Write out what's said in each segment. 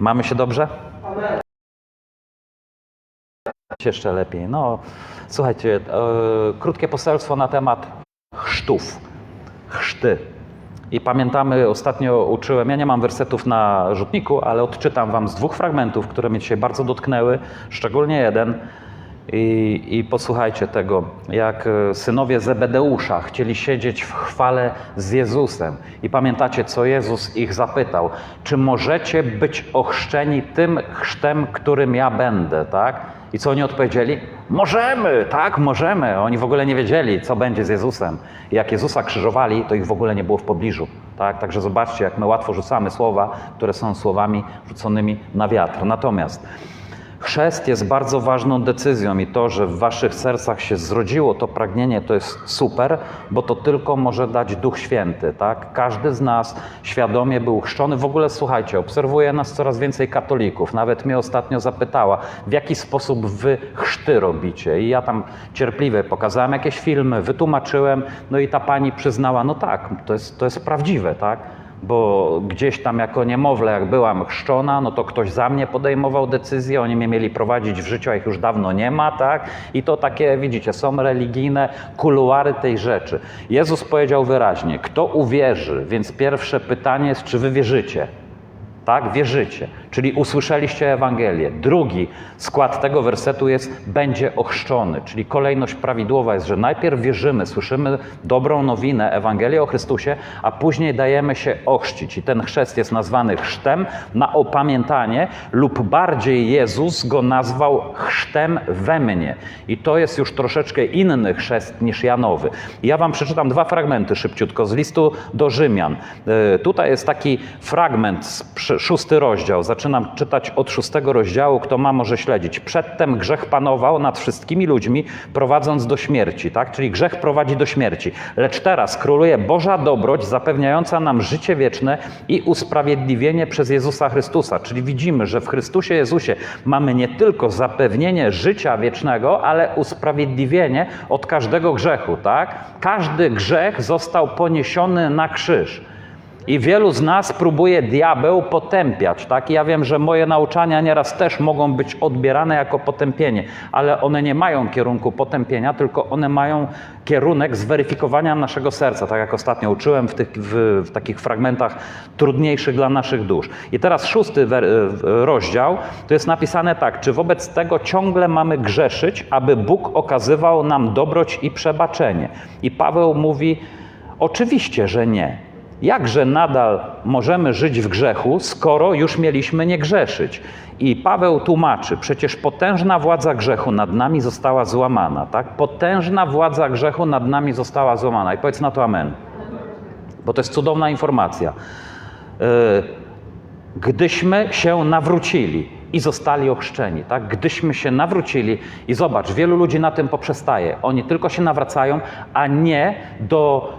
Mamy się dobrze? Jeszcze lepiej. No, słuchajcie, e, krótkie poselstwo na temat chrztów. Chrzty. I pamiętamy, ostatnio uczyłem, ja nie mam wersetów na rzutniku, ale odczytam wam z dwóch fragmentów, które mnie dzisiaj bardzo dotknęły, szczególnie jeden. I, I posłuchajcie tego, jak e, synowie Zebedeusza chcieli siedzieć w chwale z Jezusem. I pamiętacie, co Jezus ich zapytał: Czy możecie być ochrzczeni tym chrztem, którym ja będę, tak? I co oni odpowiedzieli? Możemy, tak, możemy. Oni w ogóle nie wiedzieli, co będzie z Jezusem. I jak Jezusa krzyżowali, to ich w ogóle nie było w pobliżu. Tak? Także zobaczcie, jak my łatwo rzucamy słowa, które są słowami rzuconymi na wiatr. Natomiast Chrzest jest bardzo ważną decyzją i to, że w waszych sercach się zrodziło to pragnienie, to jest super, bo to tylko może dać Duch Święty, tak? Każdy z nas świadomie był chrzczony. W ogóle słuchajcie, obserwuję nas coraz więcej katolików. Nawet mnie ostatnio zapytała, w jaki sposób wy chrzty robicie. I ja tam cierpliwie pokazałem jakieś filmy, wytłumaczyłem, no i ta pani przyznała, no tak, to jest, to jest prawdziwe, tak? Bo gdzieś tam jako niemowlę, jak byłam chrzczona, no to ktoś za mnie podejmował decyzje, oni mnie mieli prowadzić w życiu, a ich już dawno nie ma, tak? I to takie, widzicie, są religijne kuluary tej rzeczy. Jezus powiedział wyraźnie, kto uwierzy, więc pierwsze pytanie jest, czy wy wierzycie? Tak, wierzycie, czyli usłyszeliście Ewangelię. Drugi skład tego wersetu jest będzie ochrzczony, czyli kolejność prawidłowa jest, że najpierw wierzymy, słyszymy dobrą nowinę, Ewangelię o Chrystusie, a później dajemy się ochrzcić. I ten chrzest jest nazwany chrztem na opamiętanie, lub bardziej Jezus go nazwał chrztem we mnie. I to jest już troszeczkę inny chrzest niż Janowy. Ja wam przeczytam dwa fragmenty szybciutko z listu do Rzymian. Y, Tutaj jest taki fragment z szósty rozdział. Zaczynam czytać od szóstego rozdziału. Kto ma, może śledzić. Przedtem grzech panował nad wszystkimi ludźmi, prowadząc do śmierci, tak? Czyli grzech prowadzi do śmierci. Lecz teraz króluje Boża dobroć, zapewniająca nam życie wieczne i usprawiedliwienie przez Jezusa Chrystusa. Czyli widzimy, że w Chrystusie Jezusie mamy nie tylko zapewnienie życia wiecznego, ale usprawiedliwienie od każdego grzechu, tak? Każdy grzech został poniesiony na krzyż. I wielu z nas próbuje diabeł potępiać, tak? Ja wiem, że moje nauczania nieraz też mogą być odbierane jako potępienie, ale one nie mają kierunku potępienia, tylko one mają kierunek zweryfikowania naszego serca, tak jak ostatnio uczyłem w, tych, w, w takich fragmentach trudniejszych dla naszych dusz. I teraz szósty wer- rozdział, to jest napisane tak, czy wobec tego ciągle mamy grzeszyć, aby Bóg okazywał nam dobroć i przebaczenie. I Paweł mówi, oczywiście, że nie. Jakże nadal możemy żyć w grzechu, skoro już mieliśmy nie grzeszyć? I Paweł tłumaczy, przecież potężna władza grzechu nad nami została złamana, tak? Potężna władza grzechu nad nami została złamana. I powiedz na to amen. Bo to jest cudowna informacja. Yy, gdyśmy się nawrócili i zostali ochrzczeni, tak? Gdyśmy się nawrócili i zobacz, wielu ludzi na tym poprzestaje. Oni tylko się nawracają, a nie do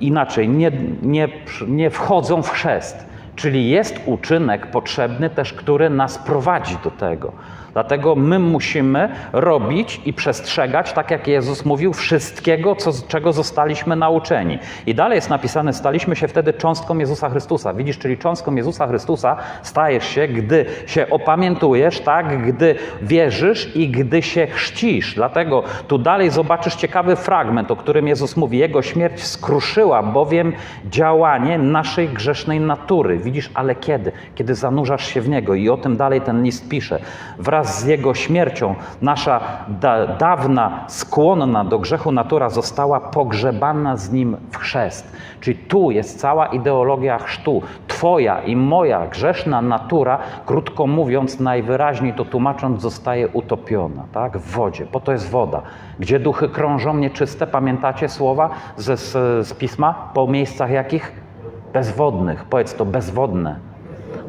inaczej, nie, nie, nie wchodzą w chrzest. Czyli jest uczynek potrzebny też, który nas prowadzi do tego. Dlatego my musimy robić i przestrzegać, tak jak Jezus mówił, wszystkiego, co, czego zostaliśmy nauczeni. I dalej jest napisane, staliśmy się wtedy cząstką Jezusa Chrystusa. Widzisz, czyli cząstką Jezusa Chrystusa stajesz się, gdy się opamiętujesz, tak, gdy wierzysz i gdy się chrzcisz. Dlatego tu dalej zobaczysz ciekawy fragment, o którym Jezus mówi. Jego śmierć skruszyła bowiem działanie naszej grzesznej natury. Widzisz, ale kiedy? Kiedy zanurzasz się w Niego. I o tym dalej ten list pisze. Wraz z Jego śmiercią nasza da, dawna, skłonna do grzechu natura została pogrzebana z Nim w chrzest. Czyli tu jest cała ideologia chrztu. Twoja i moja grzeszna natura, krótko mówiąc, najwyraźniej to tłumacząc, zostaje utopiona tak? w wodzie. Po to jest woda. Gdzie duchy krążą nieczyste, pamiętacie słowa z, z, z pisma? Po miejscach jakich? Bezwodnych. Powiedz to bezwodne.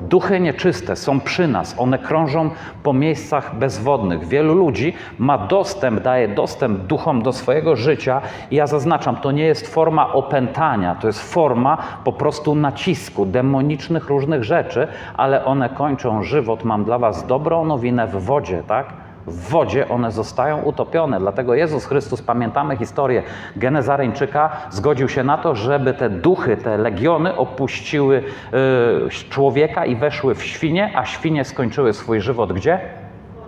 Duchy nieczyste są przy nas, one krążą po miejscach bezwodnych. Wielu ludzi ma dostęp, daje dostęp duchom do swojego życia i ja zaznaczam, to nie jest forma opętania, to jest forma po prostu nacisku, demonicznych różnych rzeczy, ale one kończą żywot. Mam dla Was dobrą nowinę w wodzie, tak? W wodzie one zostają utopione. Dlatego Jezus Chrystus, pamiętamy historię Genezareńczyka, zgodził się na to, żeby te duchy, te legiony opuściły y, człowieka i weszły w świnie, a świnie skończyły swój żywot gdzie?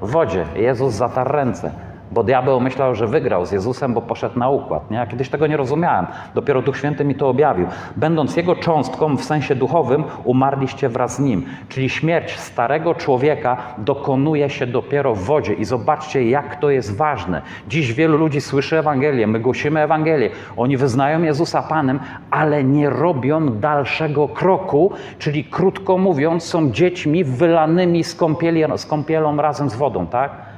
W wodzie. Jezus zatarł ręce. Bo diabeł myślał, że wygrał z Jezusem, bo poszedł na układ. Nie? Ja kiedyś tego nie rozumiałem. Dopiero Duch Święty mi to objawił. Będąc Jego cząstką w sensie duchowym, umarliście wraz z Nim. Czyli śmierć starego człowieka dokonuje się dopiero w wodzie. I zobaczcie, jak to jest ważne. Dziś wielu ludzi słyszy Ewangelię, my głosimy Ewangelię. Oni wyznają Jezusa Panem, ale nie robią dalszego kroku, czyli krótko mówiąc, są dziećmi wylanymi z, kąpieli, z kąpielą razem z wodą, tak?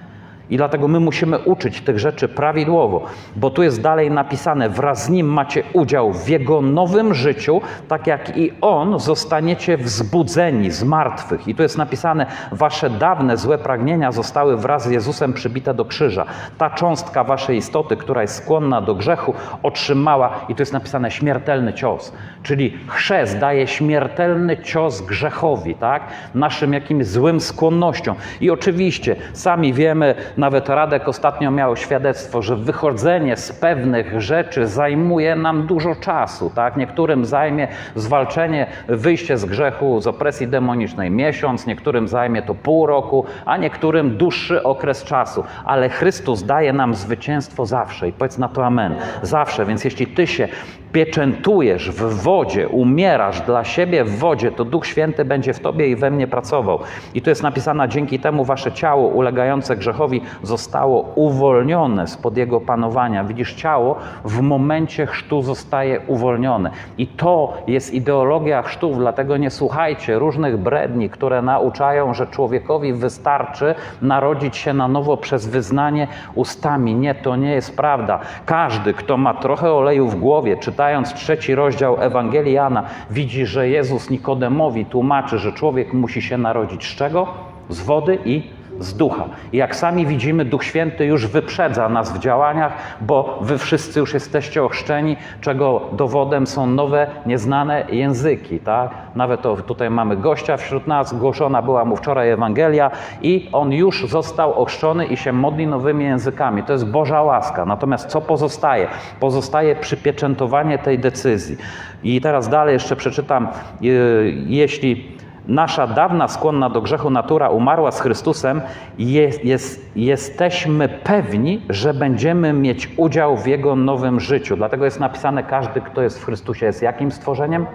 I dlatego my musimy uczyć tych rzeczy prawidłowo, bo tu jest dalej napisane: wraz z nim macie udział w jego nowym życiu, tak jak i on zostaniecie wzbudzeni z martwych. I tu jest napisane: wasze dawne złe pragnienia zostały wraz z Jezusem przybite do krzyża. Ta cząstka waszej istoty, która jest skłonna do grzechu, otrzymała, i tu jest napisane, śmiertelny cios. Czyli chrzest daje śmiertelny cios grzechowi, tak? Naszym jakimś złym skłonnościom. I oczywiście sami wiemy, nawet Radek ostatnio miał świadectwo, że wychodzenie z pewnych rzeczy zajmuje nam dużo czasu. Tak? Niektórym zajmie zwalczenie, wyjście z grzechu, z opresji demonicznej miesiąc, niektórym zajmie to pół roku, a niektórym dłuższy okres czasu. Ale Chrystus daje nam zwycięstwo zawsze i powiedz na to amen. Zawsze, więc jeśli ty się pieczętujesz w wodzie, umierasz dla siebie w wodzie, to Duch Święty będzie w tobie i we mnie pracował. I tu jest napisane, dzięki temu wasze ciało ulegające grzechowi zostało uwolnione spod jego panowania. Widzisz, ciało w momencie chrztu zostaje uwolnione. I to jest ideologia chrztów, dlatego nie słuchajcie różnych bredni, które nauczają, że człowiekowi wystarczy narodzić się na nowo przez wyznanie ustami. Nie, to nie jest prawda. Każdy, kto ma trochę oleju w głowie, czytając trzeci rozdział Ewangelii Jana, widzi, że Jezus Nikodemowi tłumaczy, że człowiek musi się narodzić z czego? Z wody i z ducha. I jak sami widzimy, Duch Święty już wyprzedza nas w działaniach, bo wy wszyscy już jesteście ochrzczeni, czego dowodem są nowe, nieznane języki. Tak? Nawet to, tutaj mamy gościa wśród nas, głoszona była mu wczoraj Ewangelia i on już został ochrzczony i się modli nowymi językami. To jest Boża łaska. Natomiast co pozostaje? Pozostaje przypieczętowanie tej decyzji. I teraz dalej jeszcze przeczytam, yy, jeśli nasza dawna skłonna do grzechu natura umarła z Chrystusem, jest, jest, jesteśmy pewni, że będziemy mieć udział w Jego nowym życiu. Dlatego jest napisane, każdy, kto jest w Chrystusie, jest jakim stworzeniem?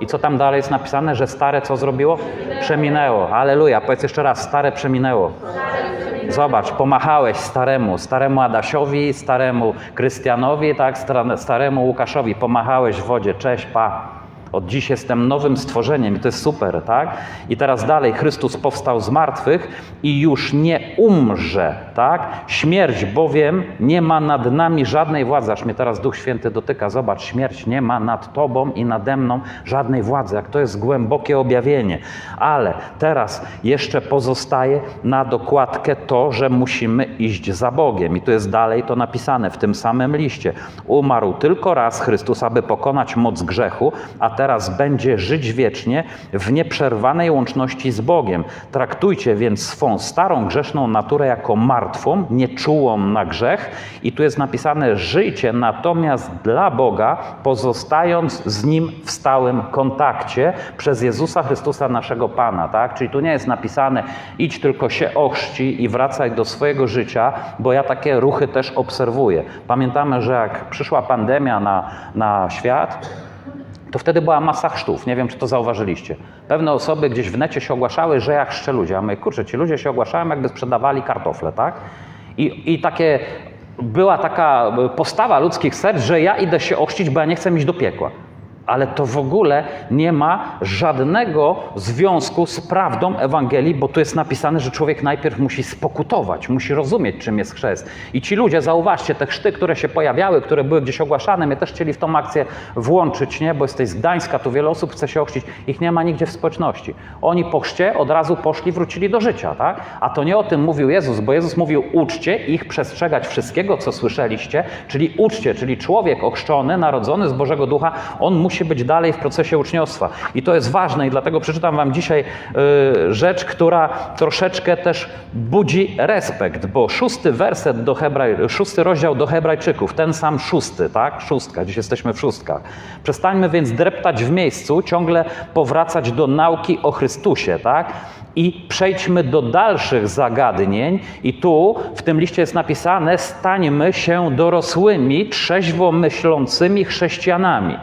I co tam dalej jest napisane, że stare co zrobiło? Przeminęło. Aleluja. Powiedz jeszcze raz, stare przeminęło. Zobacz, pomachałeś staremu, staremu Adasiowi, staremu Krystianowi, tak, staremu Łukaszowi, pomachałeś w wodzie, cześć, pa. Od dziś jestem nowym stworzeniem i to jest super, tak? I teraz dalej, Chrystus powstał z martwych i już nie umrze, tak? Śmierć bowiem nie ma nad nami żadnej władzy. Aż mnie teraz Duch Święty dotyka. Zobacz, śmierć nie ma nad tobą i nade mną żadnej władzy. Jak to jest głębokie objawienie. Ale teraz jeszcze pozostaje na dokładkę to, że musimy iść za Bogiem. I to jest dalej to napisane w tym samym liście. Umarł tylko raz Chrystus, aby pokonać moc grzechu, a teraz będzie żyć wiecznie w nieprzerwanej łączności z Bogiem. Traktujcie więc swą starą grzeszną naturę jako martwą, nieczułą na grzech. I tu jest napisane: żyjcie natomiast dla Boga, pozostając z Nim w stałym kontakcie przez Jezusa Chrystusa, naszego Pana. Tak? Czyli tu nie jest napisane: idź tylko się ochrzci i wracaj do swojego życia, bo ja takie ruchy też obserwuję. Pamiętamy, że jak przyszła pandemia na, na świat, to wtedy była masa chrztów. Nie wiem, czy to zauważyliście. Pewne osoby gdzieś w necie się ogłaszały, że ja chrzczę ludzi. A my, kurczę, ci ludzie się ogłaszają, jakby sprzedawali kartofle, tak? I, i takie, była taka postawa ludzkich serc, że ja idę się ochrzcić, bo ja nie chcę iść do piekła ale to w ogóle nie ma żadnego związku z prawdą Ewangelii, bo tu jest napisane, że człowiek najpierw musi spokutować, musi rozumieć, czym jest chrzest. I ci ludzie, zauważcie, te chrzty, które się pojawiały, które były gdzieś ogłaszane, mnie też chcieli w tą akcję włączyć, nie? bo jesteś z Gdańska, tu wiele osób chce się ochrzcić, ich nie ma nigdzie w społeczności. Oni po chrzcie od razu poszli, wrócili do życia, tak? A to nie o tym mówił Jezus, bo Jezus mówił, uczcie ich przestrzegać wszystkiego, co słyszeliście, czyli uczcie, czyli człowiek ochrzczony, narodzony z Bożego Ducha, on musi musi być dalej w procesie uczniostwa. I to jest ważne i dlatego przeczytam wam dzisiaj y, rzecz, która troszeczkę też budzi respekt, bo szósty werset do Hebraj, szósty rozdział do Hebrajczyków, ten sam szósty, tak? Szóstka, dziś jesteśmy w szóstkach. Przestańmy więc dreptać w miejscu, ciągle powracać do nauki o Chrystusie, tak? I przejdźmy do dalszych zagadnień. I tu w tym liście jest napisane: stańmy się dorosłymi, trzeźwo myślącymi chrześcijanami.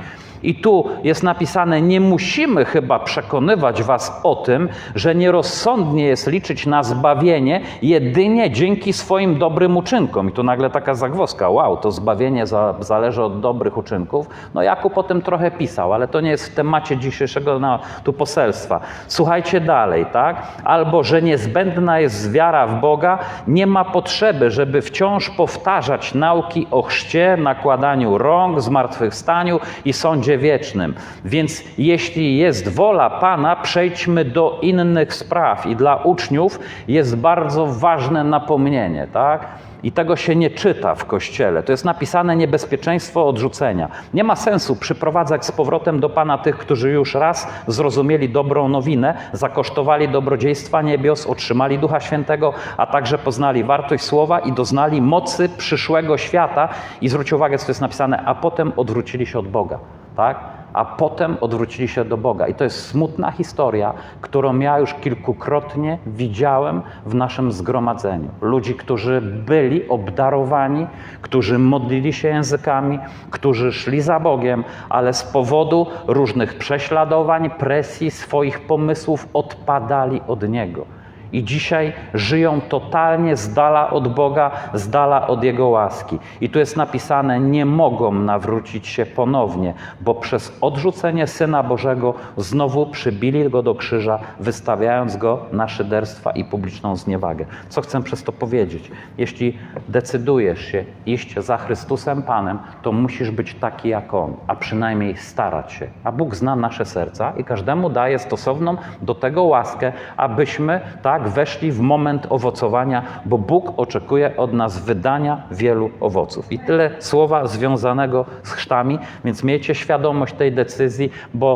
I tu jest napisane: Nie musimy chyba przekonywać Was o tym, że nierozsądnie jest liczyć na zbawienie jedynie dzięki swoim dobrym uczynkom. I tu nagle taka zagwozdka: Wow, to zbawienie za, zależy od dobrych uczynków. No, Jakub o tym trochę pisał, ale to nie jest w temacie dzisiejszego tu poselstwa. Słuchajcie dalej, tak? Albo że niezbędna jest wiara w Boga, nie ma potrzeby, żeby wciąż powtarzać nauki o chrzcie, nakładaniu rąk, zmartwychwstaniu i sądzie wiecznym. Więc jeśli jest wola Pana, przejdźmy do innych spraw. I dla uczniów jest bardzo ważne napomnienie, tak? I tego się nie czyta w kościele. To jest napisane niebezpieczeństwo odrzucenia. Nie ma sensu przyprowadzać z powrotem do Pana tych, którzy już raz zrozumieli dobrą nowinę, zakosztowali dobrodziejstwa niebios, otrzymali Ducha Świętego, a także poznali wartość słowa i doznali mocy przyszłego świata. I zwróć uwagę, co jest napisane, a potem odwrócili się od Boga. Tak? a potem odwrócili się do Boga. I to jest smutna historia, którą ja już kilkukrotnie widziałem w naszym zgromadzeniu. Ludzi, którzy byli obdarowani, którzy modlili się językami, którzy szli za Bogiem, ale z powodu różnych prześladowań, presji, swoich pomysłów odpadali od Niego. I dzisiaj żyją totalnie z dala od Boga, z dala od Jego łaski. I tu jest napisane: nie mogą nawrócić się ponownie, bo przez odrzucenie Syna Bożego znowu przybili go do krzyża, wystawiając go na szyderstwa i publiczną zniewagę. Co chcę przez to powiedzieć? Jeśli decydujesz się iść za Chrystusem Panem, to musisz być taki jak On, a przynajmniej starać się. A Bóg zna nasze serca i każdemu daje stosowną do tego łaskę, abyśmy tak weszli w moment owocowania, bo Bóg oczekuje od nas wydania wielu owoców. I tyle słowa związanego z chrztami, więc miejcie świadomość tej decyzji, bo